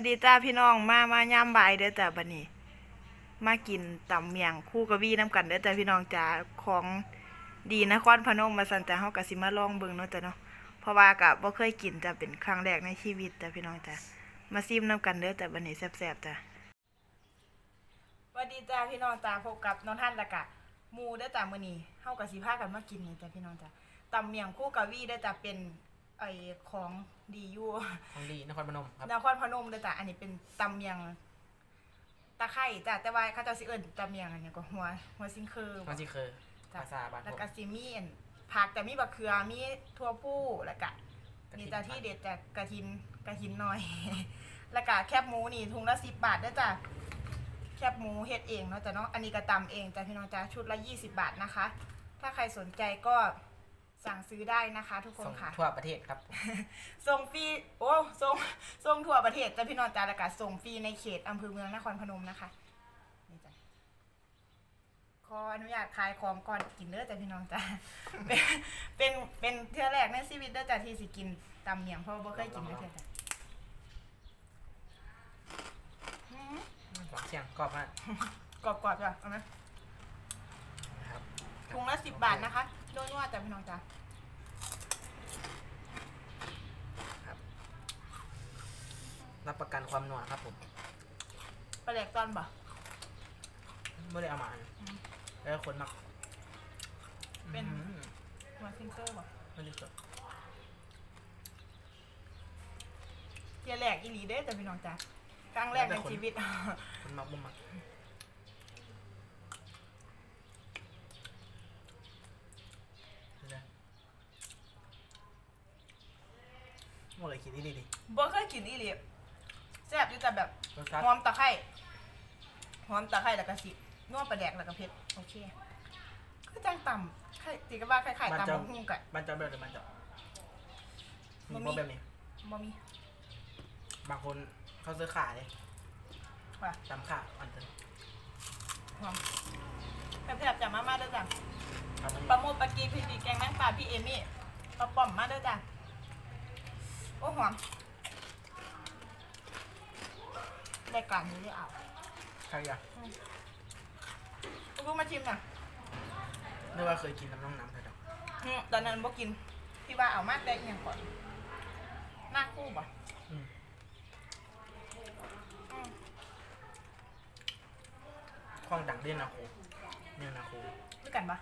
วัสดีจ้าพี่น้องมามาย่ามบ่ายเด้อจ้าบัดนี้ มากินตำเมียงคู่กะวี่น้ำกันเด้อจ้าพี่น้องจ้าของดีนครพนมมาสันจ้าเฮาก็สิมาลองเบิ่งเนาะจ้าเนาะเพราะว่าก็บ่เคยกินจ้าเป็นครั้งแรกในชีวิตจ้าพี่น้องจ้ามาซิมน้ำกันเด้อจ้าบัดนี้แซ่บๆจ้าสวัสดีจ้าพี่น้องจ้าพบกับน้องท่านละกะมูเด้อจ้ามื้อนี้เฮาก็สิพากันมากินนี่จ้าพี่น้องจ้าตำเมียงคู่กะวี่เด้อจ้าเป็นไอของ ดีอยู่ของดีนครพนมครับนครพนมเด้อจ้ะอันนี้เป็นตำเมียงตะไคร่จ้ะแต่ว่าเขาเจ้าสิเอิ้นตำเมียงอันนี้ก็หัวหัวซิงคือมันสิคือจ้ะภาษาบ้านแล้วผมก็สิมีอันผักแต่มีบักเขือมีทั่วผู้แล้วก็นี่จ้ะที่เด็ดจากกระทินกระทินหน่อย แล้วก็แคบหมูนี่ถุงละ10บาทเด้อจ้ะแคบหมูเฮ็ดเองเนาะจ้ะเนาะอันนี้ก็ตำเองจ้ะพี่น้องจ้ะชุดละ20บาทนะคะ ถ้าใครสนใจก็ สั่งซื้อได้นะคะ ทุกคนส่งค่ะ ทั่วประเทศครับผม ส่งฟรีโอ้ส่งส่งทั่วประเทศจ้ะพี่น้องจ้าแล้วก็ส่งฟรีในเขตอำเภอเมืองนครพนมนะคะนี่จ้ะขออนุญาตขายของก่อนกินเด้อจ้ะพี่น้องจ้าเป็นเป็นเป็นเทื่อแรกในชีวิตเด้อจ้ะที่สิกินตำเมียงเพราะว่าบ่เคยกินเลยเทื่อจ้ะหืมหวังเสียงกรอบมากกรอบๆจ้ะเอาไหมนะครับถุงละสิบบาทนะคะ นัวๆจ้ะพี่น้องจ้ารับประกันความนัวครับผมปลาแหลกตอนบ่ไม่ได้เอามาอันอืมแล้วคนมักเป็นอืมหัวซิงเกอร์บ่ไม่ได้สดเทื่อแรกอีหลีเด้อจ้ะพี่น้องจ้าครั้งแรกในชีวิตคนมักบ่มักนะ ว่าอะไรคิดดีดีบ่เคยกินอีหลีแซ่บอยู่แต่แบบรสชาติหอมตะไคร้หอมตะไคร้แล้วก็สินัวปลาแดกแล้วก็เผ็ดโอเคคือจังต่ำไข่ตีก็ว่าไข่ไข่ตำบักหุ่งกะมันจะแบบหรือมันจะมีบ่มี พวกแบบนี้บ่มีบางคนเขาซื้อขาเลยว่ะตำขาอันเดียวหอมแซ่บๆจ้ะมามาเด้อจ้ะ ครับมันปลาโมดปลากีพี่ปีแกงแมงป่าพี่เอมี่ปลาป่อมมาเด้อจ้ะ โอ้หอมได้กลางนี้ได้เอาใครอะลูกมาชิมหน่อยนึกว่าเคยกินน้ำน้องน้ำเถอะดอกอืมตอนนั้นบ่กินพี่ว่าเอามาแต่อหย่างก่อนหน้าคู่บ่อืมอืมคล้องดังเด่นนาโคเนี่ยนาโคด้วยกันปะ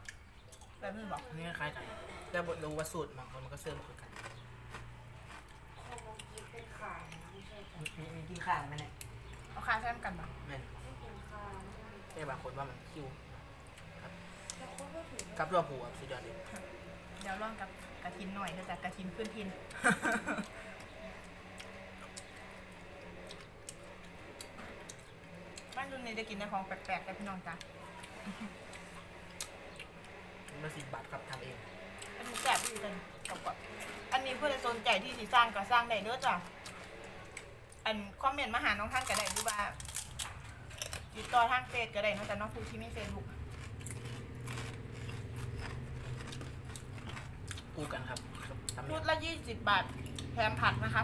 แบบนี้บอกนี่คล้ายกันแต่บทรู้ว่าสูตรบางคนมันก็เสื่อมคือกัน มีมีกินข้าวไหมเนี่ยเอาคาแซมกันปะแม่นแต่บางคนว่ามันคิวครับกับตัวผูอะสุดยอดเลยเดี๋ยวลองกับกระทินหน่อยเดี๋ยวจากกระทินพื้นทิน บ้านดุนนี่ได้กินในของแปลกๆแต่พี่น้องจ้ะมันสิบบาทครับทำเอง อันนี้แซ่บดีจังกับก่อนอันนี้เพื่อสนใจที่สิสร้างก็สร้างได้เด้อจ้ะ อันคอมเมนต์มาหาน้องท่านก็ได้ดูว่าติดต่อทางเฟซก็ได้เนอกจากน้องผู้ที่มีเฟซบุ๊กคู่กันครับทำเอชุงดละยี่สิบบาทแถมผักนะคะ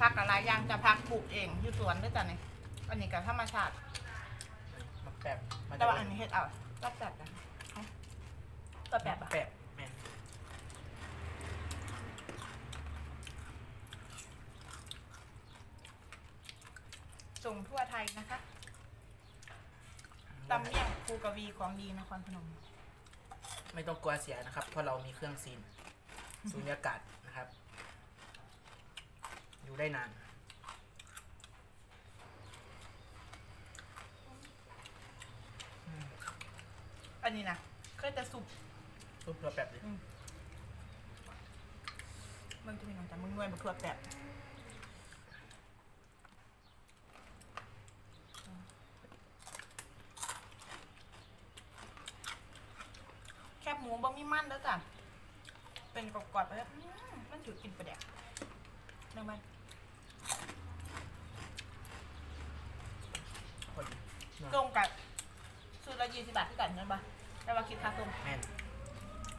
ผักอะไรอย่างจะผักปลูกเองอยู่สวนด้วยจ้ะเนี่ยอันนี้กับธรรมชาติมันแบบมันแต่ว่าอันนี้เฮ็ดเอารับแบบนะเอาตัวแบบอะ แบบแม่น ส่งทั่วไทยนะคะตำเมี่ยงภูกระวีของดีนครพนม ไม่ต้องกลัวเสียนะครับ เพราะเรามีเครื่องซีนสูญญากาศนะครับ อยู่ได้นาน อันนี้นะเคยแต่สุปรูปเราแบบเลยมันจะมีหนังจากมึงนวยมาทั่วแบบแคบหมู บ่มีมันแล้วจ้ะ เป็นกรอบๆไปแล้วอืมมันถือกินไปแดกเรื่องมันคนตรงกับสูตรละยี่สิบบาทที่กันนั่นปะแต่ว่าคิดค่าส่งแม่น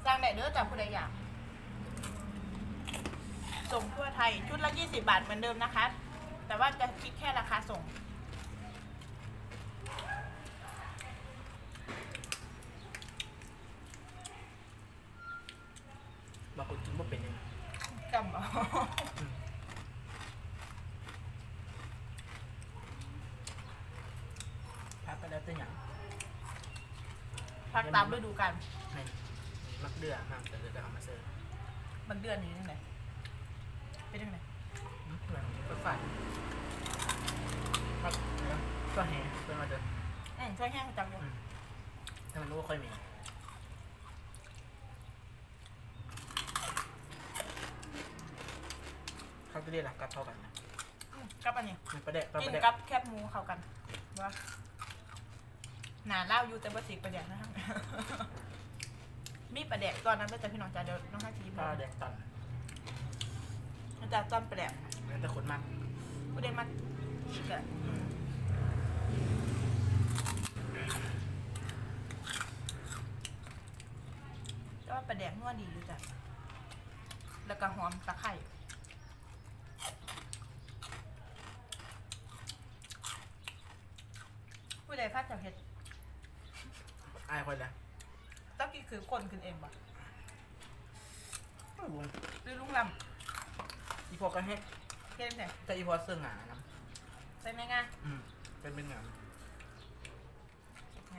สร้างได้เด้อจากผู้ใดอยากส่งทั่วไทยชุดละยี่สิบบาทเหมือนเดิมนะคะ แต่ว่าจะคิดแค่ราคาส่ง บางคนกินว่าเป็นยังไงจำเอาพักไปแล้วเป็นอย่างพักตามฤดูกาลไม่มักเดือมากแต่เดือจะเอามาเสิร์ฟมันเดือนนี้ยังไงเป็นยังไงอืมเหมือนรถไฟมักแล้วก็แห่เป็นมาเดินอืมช่วยแห้งจังเลยถ้ามันรู้ว่าค่อยมี เขาจะเรียกหลักกับเท่ากันนะอืมกับอันนี้มันประเด็กประกินเด็กกับแคบหมูเข้ากันว่าหนาเล่าอยู่แต่ว่าสีประเดี๋ยวนะครับ มีประเดี๋ยวตอนนั้นแล้วจะพี่น้องจ๋าเดี๋ยวน้องให้ทีมประเด็กตันน้องจ๋าตอนประเดี๋ยวแล้วแต่คนมากผู้ใดมาอีกอะอืมแต่ว่าประเดี๋ยวนัวดีอยู่จ้ะแล้วก็หอมตะไคร้ ใดพัดจากเห็ดอายคนละตะกี้คือคนขึ้นเองบ่ไม่รู้หรือลุงลอีพอก็เฮ็ดำเฮ็ดไหนแต่อีพอเสื้อหงานะใช่ไหมงาอืมเป็นเป็นหงาง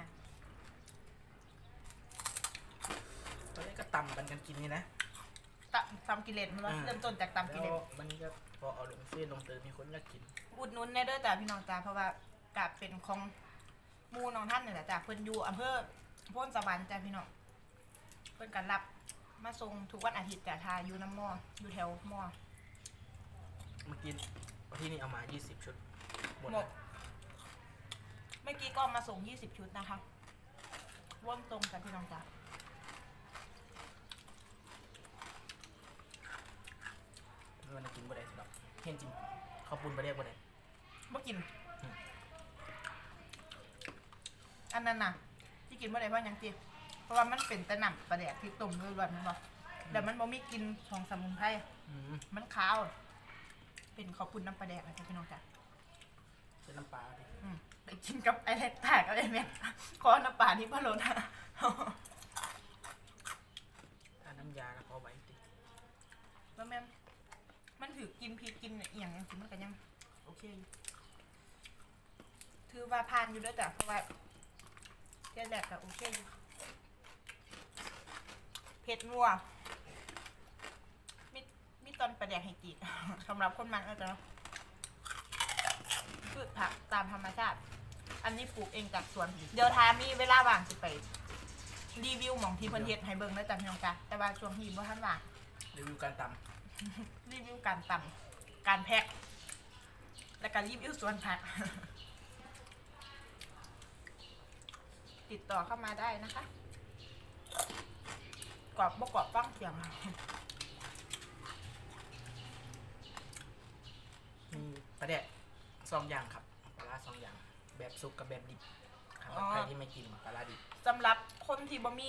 าตอนนี้ก็ตำกันกันกินนี่นะตำตำกิเลสมันว่าอืมเริ่มต้นจากตำกิเลแล้วสวันนี้ก็พอเอาลงเฟซลงเติมมีคนอยากกิน อุดหนุนในเด้อจ้าพี่น้องจ้าเพราะว่ากาเป็นของ หมูน้องท่านนี่แหละจ้าเพิ่นอยู่อำเภอโพ้นสวรรค์จ้าพี่น้องเพิ่นกันรับมาส่งทุกวันอาทิตย์จ้าทาอยู่น้ำมออยู่แถวมอเมื่อกี้ที่นี่เอามา 20 ชุด หมดหมดเมื่อกี้ก็เอามาส่ง 20 ชุดนะคะว่นตรงจ้าพี่น้องจ้าไม่วันนี้กินบ่ได้สิดอกเห็นจริงเขาวปุ้นไปเรียกบ่ได้บ่กิน อืม อั นนั้นน่ะที่กินบ่ได้เพราะหยังติเพราะว่ามันเป็นแต่น้ำปลาแดกที่ต้มด้วยรวนแมันบ่แต่มันบ่มีกลินของสมุนไพรอืมมันขาว เป็นข้าวปุ้นน้ำปลาแดกนะจ๊ะพี่น้องจ้ะเป็นน้ำปลาดิอืมไปกินกับไอเล็กแตกอะไรเนี่ยขอน้ำปลาที่พะโล้นะถ้าน้ำยาแล้วก็เอาไว้ติแล้วแม่นมันถือกินพริกกินอหย่างอย่างสิมันก็ยัง โอเคอยู่ถือว่าผ่านอยู่ด้วยจ้ะเพราะว่า แค่แรกก็โอเคอยู่เผ็ดนัวมีมีตอนปลาแดกให้จีดสำหรับคนมันก็จะเนาะพืชผักตามธรรมชาติ อันนี้ปลูกเองจากสวน เดี๋ยวทามีเวลาว่างสิไป รีวิวหมองที่เพิ่นเฮ็ดให้เบิ่งแล้วจ้ะพี่น้องจ้ะแต่ว่าช่วงนี้บ่ทันว่างรีวิวการตรีวิวการตำการแพ็คและการรีวิวสวนผัก ติดต่อเข้ามาได้นะคะ กรอบบ่กรอบฟังเสียงำมีประเด็กสองอย่างครับปลาร้าสองอย่าง แบบสุกกับแบบดิบครับอ๋อ ใครที่ไม่กินปลาร้าดิบ สำหรับคนที่บ่มี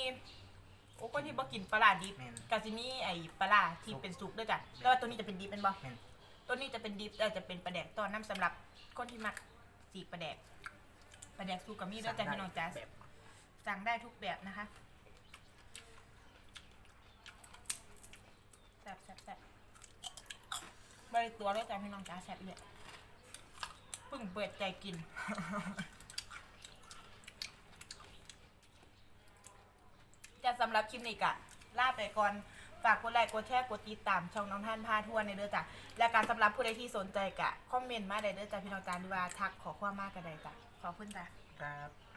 โอ้คนที่บ่กินปลาร้าดิบแม่นก็สิมีไอ้ปลาร้าที่เป็นสุกด้วยจ้ะแต่ว่าตัวนี้จะเป็นดิบเป็นบ่แม่น ตัวนี้จะเป็นดิบแต่จะเป็นปลาแดกตอนน้ำสำหรับคนที่มักสีปลาแดกปลาแดกสุกกับมีด้วยจ้ะพี่น้องจ้ะแบบ สั่งได้ทุกแบบนะคะแซ่บแซ่บแซ่บใบตัวแล้วจ้ะพี่น้องจ้าแซ่บเลยเพิ่งเปิดใจกินจะสำหรับคลิปนี้กะลาไปก่อนฝากกดไลค์กดแชร์กดติดตามช่องน้องท่านพาทั่วในเด้อจ้ะและการสำหรับผู้ใดที่สนใจกะคอมเมนต์มาได้เด้อจ้ะพี่น้องจ้าหรือว่าทักขอความมากก็ได้จ้ะขอบคุณจ้ะครับ